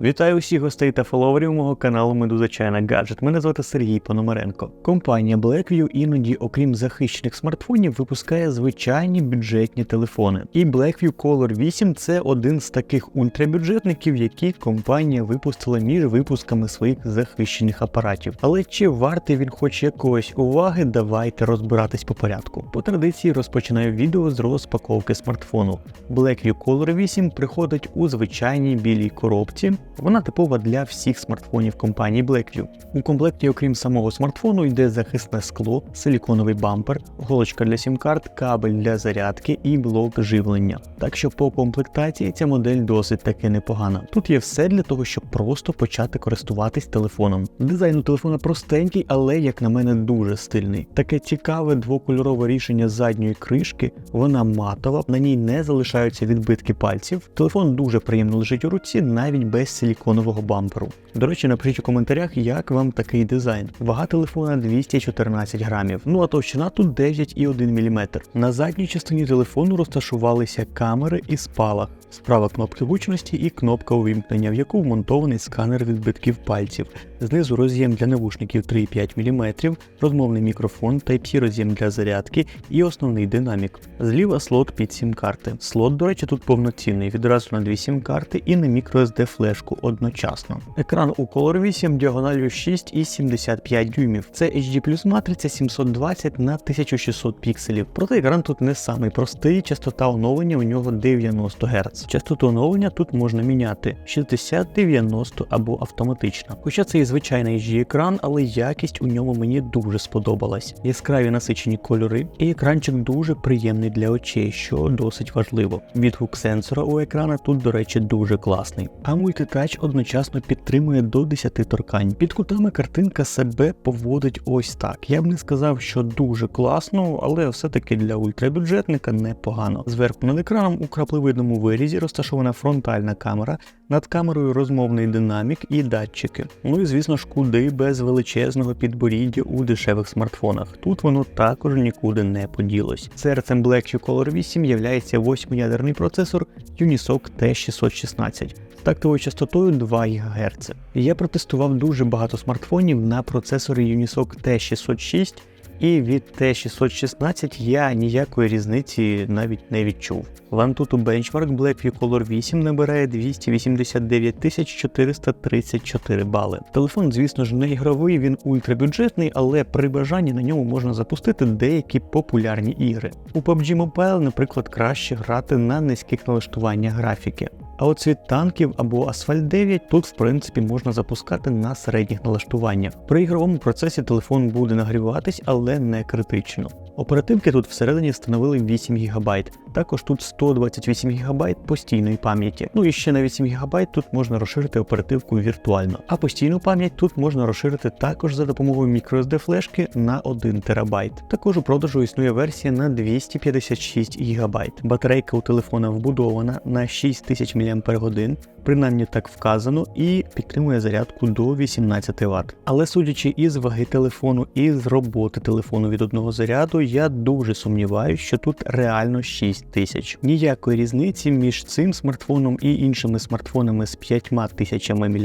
Вітаю усіх гостей та фоловерів мого каналу Медуза China Gadget. Мене звати Сергій Пономаренко. Компанія Blackview іноді, окрім захищених смартфонів, випускає звичайні бюджетні телефони. І Blackview Color 8 це один з таких ультрабюджетників, які компанія випустила між випусками своїх захищених апаратів. Але чи вартий він хоч якоїсь уваги? Давайте розбиратись по порядку. По традиції розпочинаю відео з розпаковки смартфону. Blackview Color 8 приходить у звичайній білій коробці. Вона типова для всіх смартфонів компанії Blackview. У комплекті, окрім самого смартфону, йде захисне скло, силіконовий бампер, голочка для сім-карт, кабель для зарядки і блок живлення. Так що по комплектації ця модель досить таки непогана. Тут є все для того, щоб просто почати користуватись телефоном. Дизайн у телефона простенький, але, як на мене, дуже стильний. Таке цікаве двокольорове рішення задньої кришки, вона матова, на ній не залишаються відбитки пальців. Телефон дуже приємно лежить у руці, навіть без силіконового бамперу. До речі, напишіть у коментарях, як вам такий дизайн. Вага телефона 214 грамів, ну а товщина тут 9,1 мм. На задній частині телефону розташувалися камери і спалах. Справа кнопки гучності і кнопка увімкнення, в яку вмонтований сканер відбитків пальців. Знизу роз'єм для навушників 3,5 мм, розмовний мікрофон, Type-C роз'єм для зарядки і основний динамік. Зліва слот під сім-карти. Слот, до речі, тут повноцінний, відразу на дві сім-карти і на microSD флешку одночасно. Екран у Color 8 діагональю 6,75 дюймів. Це HD матриця 720 на 1600 пікселів. Проте екран тут не самий простий, частота оновлення у нього 90 Гц. Частоту оновлення тут можна міняти 60, 90 або автоматично. Хоча це звичайний HD екран, але якість у ньому мені дуже сподобалась. Яскраві насичені кольори, і екранчик дуже приємний для очей, що досить важливо. Відгук сенсора у екрана тут, до речі, дуже класний. А мультитач одночасно підтримує до 10 торкань. Під кутами картинка себе поводить ось так. Я б не сказав, що дуже класно, але все-таки для ультрабюджетника непогано. Зверху над екраном у краплевидному вирізі розташована фронтальна камера, над камерою розмовний динамік і датчики. Ну і звісно ж, куди без величезного підборіддя у дешевих смартфонах. Тут воно також нікуди не поділось. Серцем Blackview Color 8 являється восьмиядерний процесор Unisoc T616 з тактовою частотою 2 ГГц. Я протестував дуже багато смартфонів на процесорі Unisoc T606. І від T616 я ніякої різниці навіть не відчув. В Antutu Benchmark Blackview Color 8 набирає 289 434 бали. Телефон, звісно ж, не ігровий, він ультрабюджетний, але при бажанні на ньому можна запустити деякі популярні ігри. У PUBG Mobile, наприклад, краще грати на низьких налаштуваннях графіки. А от світ танків або Асфальт 9 тут в принципі можна запускати на середніх налаштуваннях. При ігровому процесі телефон буде нагріватись, але не критично. Оперативки тут всередині встановили 8 ГБ. Також тут 128 ГБ постійної пам'яті. Ну і ще на 8 ГБ тут можна розширити оперативку віртуально. А постійну пам'ять тут можна розширити також за допомогою microSD флешки на 1 ТБ. Також у продажу існує версія на 256 ГБ. Батарейка у телефона вбудована на 6000 мАч, принаймні так вказано, і підтримує зарядку до 18 Вт. Але судячи із ваги телефону і з роботи телефону від одного заряду, я дуже сумніваюся, що тут реально 6 тисяч. Ніякої різниці між цим смартфоном і іншими смартфонами з 5000 мАч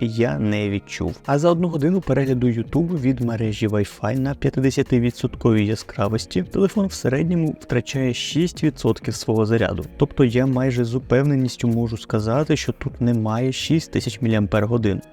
я не відчув. А за одну годину перегляду YouTube від мережі Wi-Fi на 50% яскравості телефон в середньому втрачає 6% свого заряду. Тобто я майже з упевненістю можу сказати, що тут немає 6000 мАч.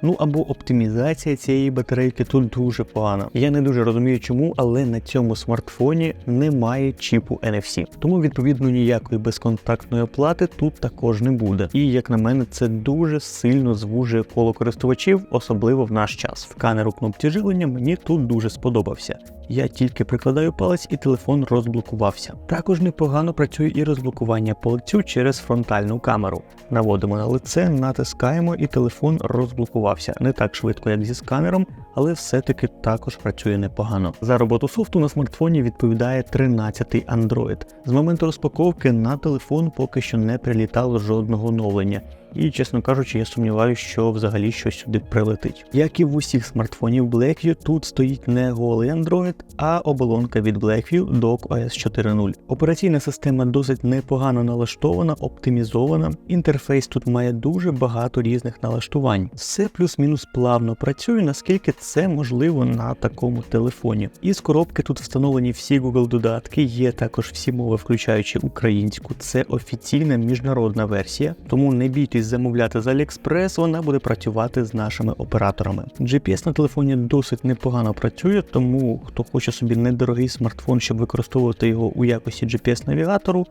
Ну або оптимізація цієї батарейки тут дуже погана. Я не дуже розумію, чому, але на цьому смартфоні немає чіпу NFC. Тому відповідно ніякої безконтактної оплати тут також не буде. І як на мене, це дуже сильно звужує коло користувачів, особливо в наш час. Сканер у кнопці живлення мені тут дуже сподобався. Я тільки прикладаю палець і телефон розблокувався. Також непогано працює і розблокування полицю через фронтальну камеру. Наводимо на лице, натискаємо і телефон розблокувався. Не так швидко, як зі сканером, але все-таки також працює непогано. За роботу софту на смартфоні відповідає 13-й Android. З моменту розпаковки на телефон поки що не прилітало жодного оновлення. І, чесно кажучи, я сумніваюся, що взагалі щось сюди прилетить. Як і в усіх смартфонів Blackview, тут стоїть не голий Android, а оболонка від Blackview Dock OS 4.0. Операційна система досить непогано налаштована, оптимізована. Інтерфейс тут має дуже багато різних налаштувань. Все плюс-мінус плавно працює, наскільки це можливо на такому телефоні. Із коробки тут встановлені всі Google додатки, є також всі мови, включаючи українську. Це офіційна міжнародна версія, тому не бійтесь замовляти з AliExpress, вона буде працювати з нашими операторами. GPS на телефоні досить непогано працює, тому хто хоче собі недорогий смартфон, щоб використовувати його у якості GPS-навігатору,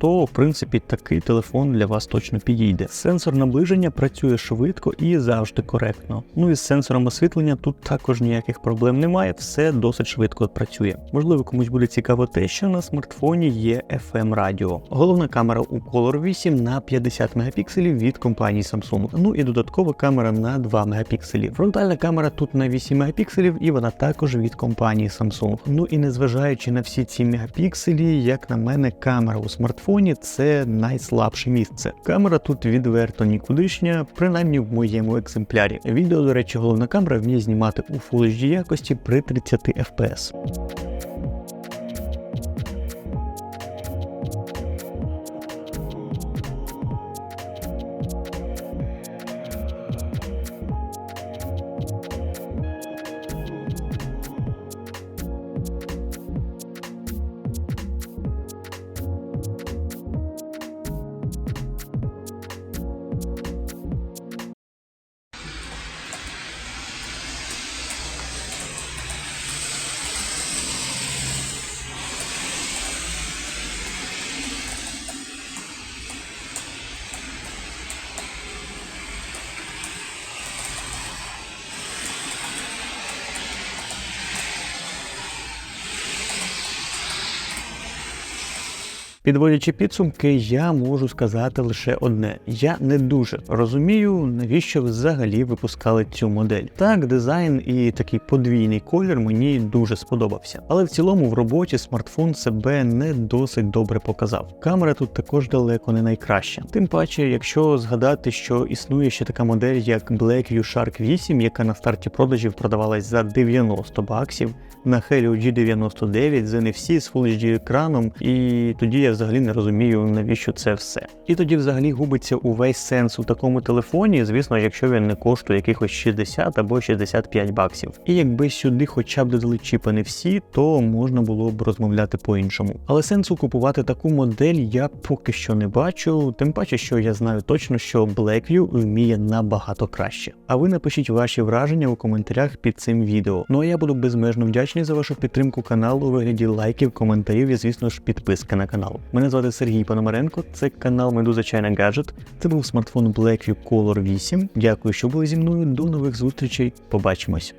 то в принципі такий телефон для вас точно підійде. Сенсор наближення працює швидко і завжди коректно. Ну і з сенсором освітлення тут також ніяких проблем немає, все досить швидко працює. Можливо, комусь буде цікаво те, що на смартфоні є FM радіо. Головна камера у Color 8 на 50 мегапікселів від компанії Samsung. Ну і додаткова камера на 2 мегапікселі. Фронтальна камера тут на 8 мегапікселів і вона також від компанії Samsung. Ну і незважаючи на всі ці мегапікселі, як на мене, камера у смартфоні це найслабше місце. Камера тут відверто нікудишня, принаймні в моєму екземплярі. Відео, до речі, головна камера вміє знімати у Full HD якості при 30 FPS. Підводячи підсумки, я можу сказати лише одне: я не дуже розумію, навіщо взагалі випускали цю модель. Так, дизайн і такий подвійний колір мені дуже сподобався. Але в цілому в роботі смартфон себе не досить добре показав. Камера тут також далеко не найкраща. Тим паче, якщо згадати, що існує ще така модель, як Blackview Shark 8, яка на старті продажів продавалась за 90 баксів, на Helio G99 з NFC з Full HD екраном, і тоді взагалі не розумію, навіщо це все. І тоді взагалі губиться увесь сенс у такому телефоні, звісно, якщо він не коштує якихось 60 або 65 баксів. І якби сюди хоча б додали чіпи не всі, то можна було б розмовляти по-іншому. Але сенсу купувати таку модель я поки що не бачу, тим паче, що я знаю точно, що Blackview вміє набагато краще. А ви напишіть ваші враження у коментарях під цим відео. Ну а я буду безмежно вдячний за вашу підтримку каналу у вигляді лайків, коментарів і, звісно ж, підписки на канал. Мене звати Сергій Пономаренко, це канал Медуза China Gadget. Це був смартфон Blackview Color 8. Дякую, що були зі мною. До нових зустрічей. Побачимось.